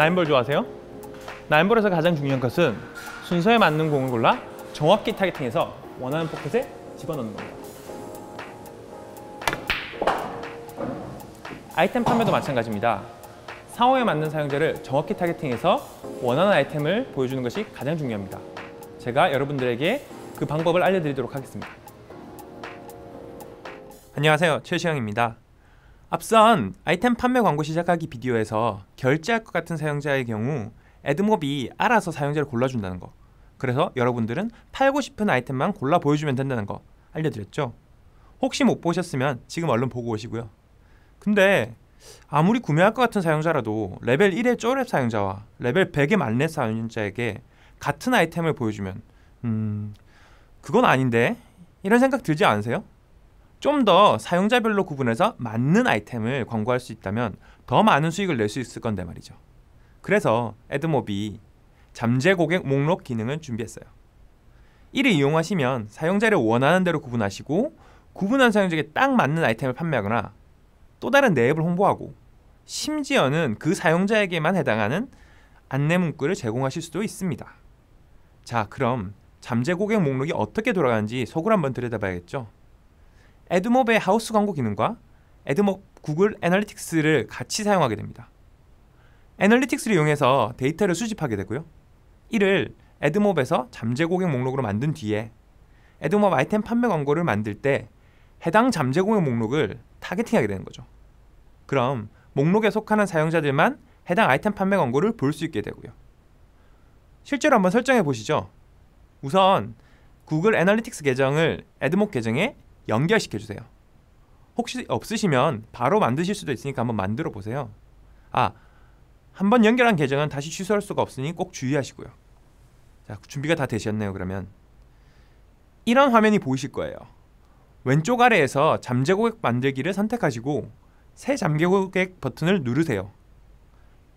나인볼 좋아하세요? 나인볼에서 가장 중요한 것은 순서에 맞는 공을 골라 정확히 타겟팅해서 원하는 포켓에 집어넣는 겁니다. 아이템 판매도 마찬가지입니다. 상호에 맞는 사용자를 정확히 타겟팅해서 원하는 아이템을 보여주는 것이 가장 중요합니다. 제가 여러분들에게 그 방법을 알려드리도록 하겠습니다. 안녕하세요. 최시영입니다. 앞선 아이템 판매 광고 시작하기 비디오에서 결제할 것 같은 사용자의 경우 애드몹이 알아서 사용자를 골라준다는 거. 그래서 여러분들은 팔고 싶은 아이템만 골라 보여주면 된다는 거 알려드렸죠? 혹시 못 보셨으면 지금 얼른 보고 오시고요. 근데 아무리 구매할 것 같은 사용자라도 레벨 1의 쪼랩 사용자와 레벨 100의 만렙 사용자에게 같은 아이템을 보여주면 음... 그건 아닌데? 이런 생각 들지 않으세요? 좀 더 사용자별로 구분해서 맞는 아이템을 광고할 수 있다면 더 많은 수익을 낼 수 있을 건데 말이죠. 그래서 애드몹이 잠재 고객 목록 기능을 준비했어요. 이를 이용하시면 사용자를 원하는 대로 구분하시고 구분한 사용자에게 딱 맞는 아이템을 판매하거나 또 다른 내 앱을 홍보하고 심지어는 그 사용자에게만 해당하는 안내 문구를 제공하실 수도 있습니다. 자, 그럼 잠재 고객 목록이 어떻게 돌아가는지 속을 한번 들여다봐야겠죠. 에드몹의 하우스 광고 기능과 에드몹 구글 애널리틱스를 같이 사용하게 됩니다. 애널리틱스를 이용해서 데이터를 수집하게 되고요. 이를 에드몹에서 잠재 고객 목록으로 만든 뒤에 에드몹 아이템 판매 광고를 만들 때 해당 잠재 고객 목록을 타겟팅하게 되는 거죠. 그럼 목록에 속하는 사용자들만 해당 아이템 판매 광고를 볼 수 있게 되고요. 실제로 한번 설정해 보시죠. 우선 구글 애널리틱스 계정을 에드몹 계정에 연결시켜 주세요. 혹시 없으시면 바로 만드실 수도 있으니까 한번 만들어 보세요. 아, 한번 연결한 계정은 다시 취소할 수가 없으니 꼭 주의하시고요. 자, 준비가 다 되셨네요. 그러면 이런 화면이 보이실 거예요. 왼쪽 아래에서 잠재 고객 만들기를 선택하시고 새 잠재 고객 버튼을 누르세요.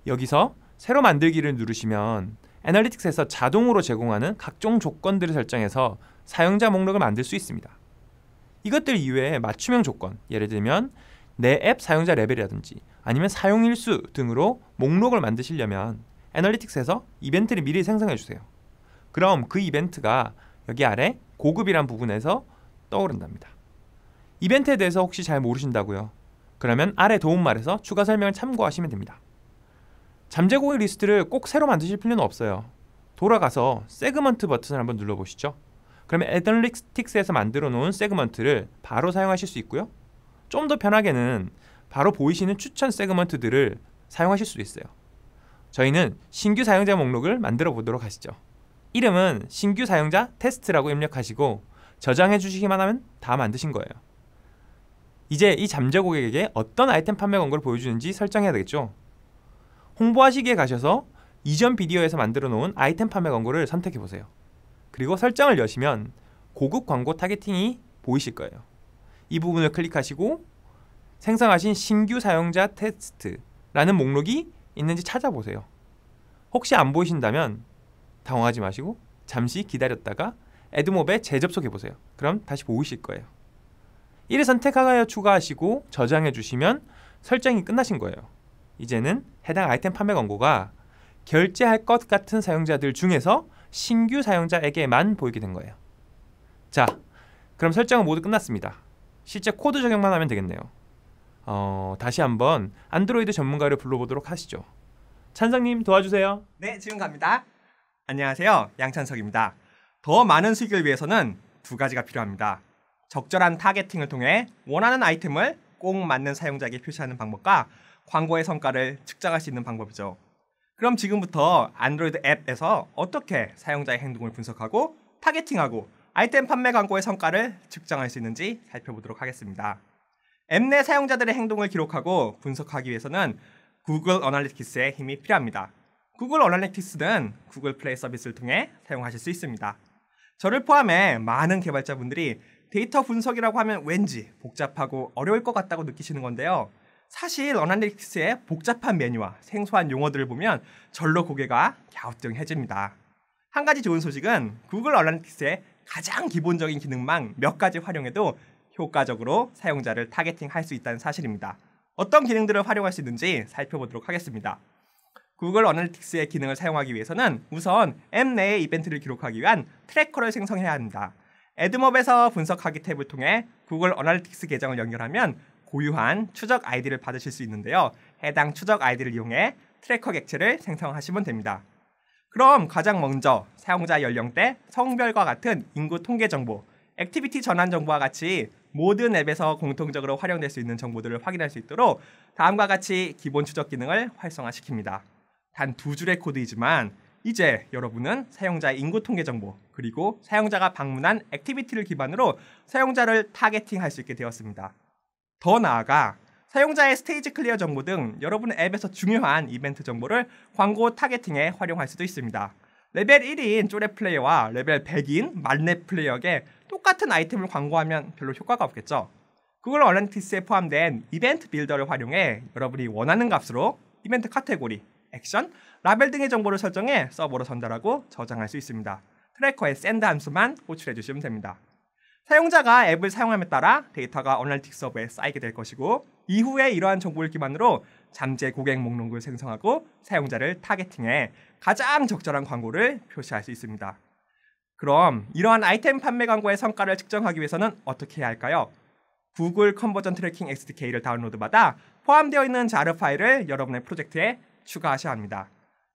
여기서 새로 만들기를 누르시면 애널리틱스에서 자동으로 제공하는 각종 조건들을 설정해서 사용자 목록을 만들 수 있습니다. 이것들 이외에 맞춤형 조건, 예를 들면 내 앱 사용자 레벨이라든지 아니면 사용 일수 등으로 목록을 만드시려면 애널리틱스에서 이벤트를 미리 생성해 주세요. 그럼 그 이벤트가 여기 아래 고급이란 부분에서 떠오른답니다. 이벤트에 대해서 혹시 잘 모르신다고요? 그러면 아래 도움말에서 추가 설명을 참고하시면 됩니다. 잠재 고객 리스트를 꼭 새로 만드실 필요는 없어요. 돌아가서 세그먼트 버튼을 한번 눌러보시죠. 그러면 애널리틱스에서 만들어 놓은 세그먼트를 바로 사용하실 수 있고요. 좀 더 편하게는 바로 보이시는 추천 세그먼트들을 사용하실 수 있어요. 저희는 신규 사용자 목록을 만들어 보도록 하시죠. 이름은 신규 사용자 테스트라고 입력하시고 저장해 주시기만 하면 다 만드신 거예요. 이제 이 잠재 고객에게 어떤 아이템 판매 광고를 보여주는지 설정해야 되겠죠. 홍보하시기에 가셔서 이전 비디오에서 만들어 놓은 아이템 판매 광고를 선택해 보세요. 그리고 설정을 여시면 고급 광고 타겟팅이 보이실 거예요. 이 부분을 클릭하시고 생성하신 신규 사용자 테스트라는 목록이 있는지 찾아보세요. 혹시 안 보이신다면 당황하지 마시고 잠시 기다렸다가 애드몹에 재접속해 보세요. 그럼 다시 보이실 거예요. 이를 선택하여 추가하시고 저장해 주시면 설정이 끝나신 거예요. 이제는 해당 아이템 판매 광고가 결제할 것 같은 사용자들 중에서 신규 사용자에게만 보이게 된 거예요. 자, 그럼 설정은 모두 끝났습니다. 실제 코드 적용만 하면 되겠네요. 어, 다시 한번 안드로이드 전문가를 불러보도록 하시죠. 찬성님 도와주세요. 네, 지금 갑니다. 안녕하세요. 양찬석입니다. 더 많은 수익을 위해서는 두 가지가 필요합니다. 적절한 타겟팅을 통해 원하는 아이템을 꼭 맞는 사용자에게 표시하는 방법과 광고의 성과를 측정할 수 있는 방법이죠. 그럼 지금부터 안드로이드 앱에서 어떻게 사용자의 행동을 분석하고 타겟팅하고 아이템 판매 광고의 성과를 측정할 수 있는지 살펴보도록 하겠습니다. 앱 내 사용자들의 행동을 기록하고 분석하기 위해서는 구글 어널리틱스의 힘이 필요합니다. 구글 어널리틱스는 구글 플레이 서비스를 통해 사용하실 수 있습니다. 저를 포함해 많은 개발자분들이 데이터 분석이라고 하면 왠지 복잡하고 어려울 것 같다고 느끼시는 건데요. 사실 어널리틱스의 복잡한 메뉴와 생소한 용어들을 보면 절로 고개가 갸우뚱해집니다. 한 가지 좋은 소식은 구글 어널리틱스의 가장 기본적인 기능만 몇 가지 활용해도 효과적으로 사용자를 타겟팅할 수 있다는 사실입니다. 어떤 기능들을 활용할 수 있는지 살펴보도록 하겠습니다. 구글 어널리틱스의 기능을 사용하기 위해서는 우선 앱 내의 이벤트를 기록하기 위한 트래커를 생성해야 합니다. 에드몹에서 분석하기 탭을 통해 구글 어널리틱스 계정을 연결하면 고유한 추적 아이디를 받으실 수 있는데요. 해당 추적 아이디를 이용해 트래커 객체를 생성하시면 됩니다. 그럼 가장 먼저 사용자 연령대, 성별과 같은 인구 통계 정보, 액티비티 전환 정보와 같이 모든 앱에서 공통적으로 활용될 수 있는 정보들을 확인할 수 있도록 다음과 같이 기본 추적 기능을 활성화시킵니다. 단 두 줄의 코드이지만 이제 여러분은 사용자의 인구 통계 정보 그리고 사용자가 방문한 액티비티를 기반으로 사용자를 타겟팅할 수 있게 되었습니다. 더 나아가 사용자의 스테이지 클리어 정보 등 여러분의 앱에서 중요한 이벤트 정보를 광고 타겟팅에 활용할 수도 있습니다. 레벨 1인 쪼레 플레이어와 레벨 100인 말렙 플레이어에게 똑같은 아이템을 광고하면 별로 효과가 없겠죠. 구글 얼런티스에 포함된 이벤트 빌더를 활용해 여러분이 원하는 값으로 이벤트 카테고리, 액션, 라벨 등의 정보를 설정해 서버로 전달하고 저장할 수 있습니다. 트래커에 샌드 함수만 호출해 주시면 됩니다. 사용자가 앱을 사용함에 따라 데이터가 어널틱 서버에 쌓이게 될 것이고 이후에 이러한 정보를 기반으로 잠재 고객 목록을 생성하고 사용자를 타겟팅해 가장 적절한 광고를 표시할 수 있습니다. 그럼 이러한 아이템 판매 광고의 성과를 측정하기 위해서는 어떻게 해야 할까요? 구글 컨버전 트래킹 SDK를 다운로드 받아 포함되어 있는 자르 파일을 여러분의 프로젝트에 추가하셔야 합니다.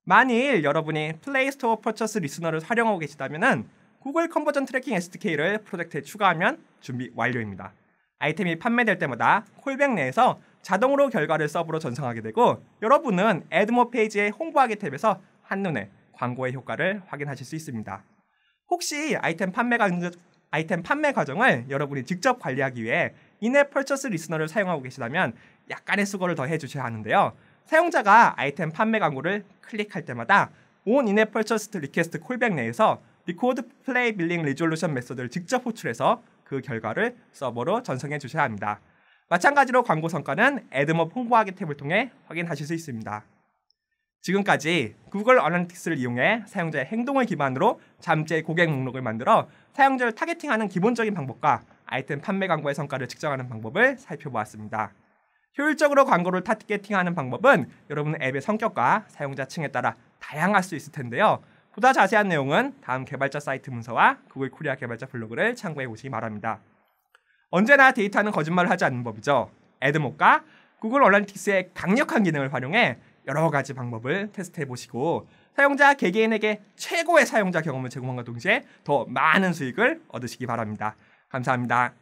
만일 여러분이 플레이스토어 퍼처스 리스너를 활용하고 계시다면 구글 컨버전 트래킹 SDK를 프로젝트에 추가하면 준비 완료입니다. 아이템이 판매될 때마다 콜백 내에서 자동으로 결과를 서버로 전송하게 되고 여러분은 애드모 페이지의 홍보하기 탭에서 한눈에 광고의 효과를 확인하실 수 있습니다. 혹시 아이템 판매 아이템 판매 과정을 여러분이 직접 관리하기 위해 인앱 펄처스 리스너를 사용하고 계시다면 약간의 수고를 더 해주셔야 하는데요. 사용자가 아이템 판매 광고를 클릭할 때마다 온 인앱 펄처스 리퀘스트 콜백 내에서 리코드 플레이 빌링 리졸루션 메소드를 직접 호출해서 그 결과를 서버로 전송해 주셔야 합니다. 마찬가지로 광고 성과는 애드몹 홍보하기 탭을 통해 확인하실 수 있습니다. 지금까지 구글 어널리틱스를 이용해 사용자의 행동을 기반으로 잠재 고객 목록을 만들어 사용자를 타겟팅하는 기본적인 방법과 아이템 판매 광고의 성과를 측정하는 방법을 살펴보았습니다. 효율적으로 광고를 타겟팅하는 방법은 여러분 앱의 성격과 사용자층에 따라 다양할 수 있을 텐데요. 보다 자세한 내용은 다음 개발자 사이트 문서와 구글 코리아 개발자 블로그를 참고해 보시기 바랍니다. 언제나 데이터는 거짓말을 하지 않는 법이죠. 에드모과 구글 얼란틱스의 강력한 기능을 활용해 여러 가지 방법을 테스트해 보시고 사용자 개개인에게 최고의 사용자 경험을 제공함과 동시에 더 많은 수익을 얻으시기 바랍니다. 감사합니다.